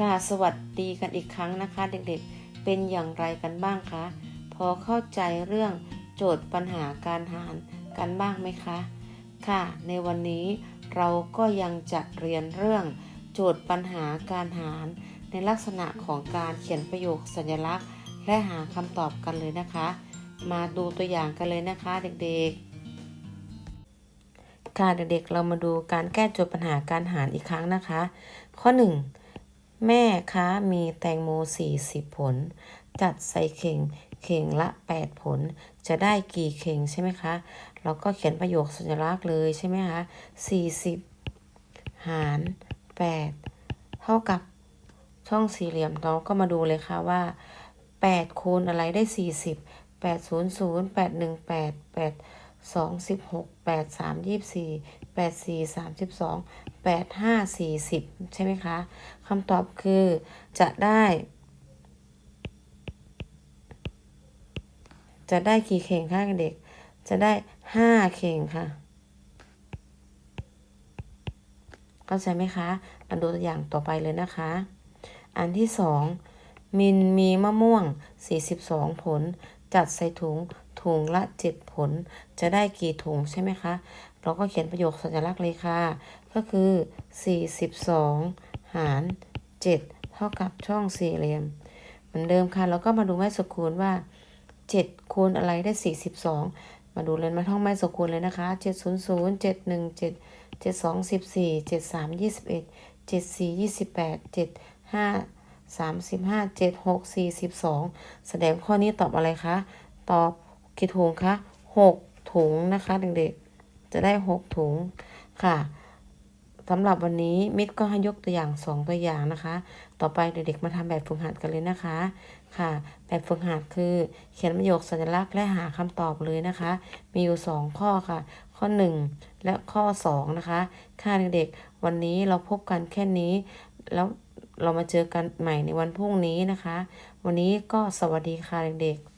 ค่ะสวัสดีกันอีกครั้งนะคะ เด็กๆ เป็นอย่างไรกันบ้างคะ พอเข้าใจเรื่องโจทย์ปัญหาการหารกันบ้างไหมคะ ค่ะ ในวันนี้เราก็ยังจะเรียนเรื่องโจทย์ปัญหาการหาร ในลักษณะของการเขียนประโยคสัญลักษณ์ และหาคำตอบกันเลยนะคะ มาดูตัวอย่างกันเลยนะคะเด็กๆ ค่ะเด็กๆ เรามาดูการแก้โจทย์ปัญหาการหารอีกครั้งนะคะ ข้อ 1 แม่คะมีแตงโม 40 ผล จัดใส่เข่งเข่งละ 8 ผล จะได้กี่เข่งใช่ไหมคะ เราก็เขียนประโยคสัญลักษณ์เลยใช่ไหมคะ40 หาร 8 เท่ากับช่องสี่เหลี่ยมเราก็มาดูเลยค่ะว่า 8คูณอะไรได้ 40 8 0 0 8 1 8 8 สองสิบหกแปดสามยี่สี่แปดสี่สามสิบสองแปดห้าสี่สิบใช่ไหมคะคำตอบคือจะได้ จะได้กี่เข่งคะเด็ก จะได้ห้าเข่งค่ะเข้าใจไหมคะมาดูตัวอย่างต่อไปเลยนะคะ อันที่สองมินมีมะม่วง 42 ผล จัดใส่ถุง ถุงละ 7 ผล จะได้กี่ถุงใช่ไหมคะ เราก็เขียนประโยคสัญลักษณ์เลยค่ะ ก็คือ 42 หาร 7 เท่ากับช่องสี่เหลี่ยม เหมือนเดิมค่ะเราก็มาดูไม้สคูณว่า 7 คูณอะไรได้ 42 มาดูเลยมาท่องไม้สคูณเลยนะคะ 700 717 72 14 73 21 74 28 75 35 76 42 แสดงข้อนี้ตอบอะไรคะ ตอบ กี่ถุงคะ6ถุงนะคะ เด็กๆ จะได้6ถุงค่ะสำหรับวันนี้มิตรก็ให้ยกตัวอย่าง2ตัวอย่างนะคะ ต่อไปเด็กๆมาทำแบบฝึกหัดกันเลยนะคะ ค่ะ แบบฝึกหัดคือเขียนประโยคสัญลักษณ์และหาคำตอบเลยนะคะ มีอยู่2ข้อค่ะ ข้อ1และข้อ2นะคะ ค่ะเด็กๆ วันนี้เราพบกันแค่นี้ แล้วเรามาเจอกันใหม่ในวันพรุ่งนี้นะคะ วันนี้ก็สวัสดีค่ะเด็กๆ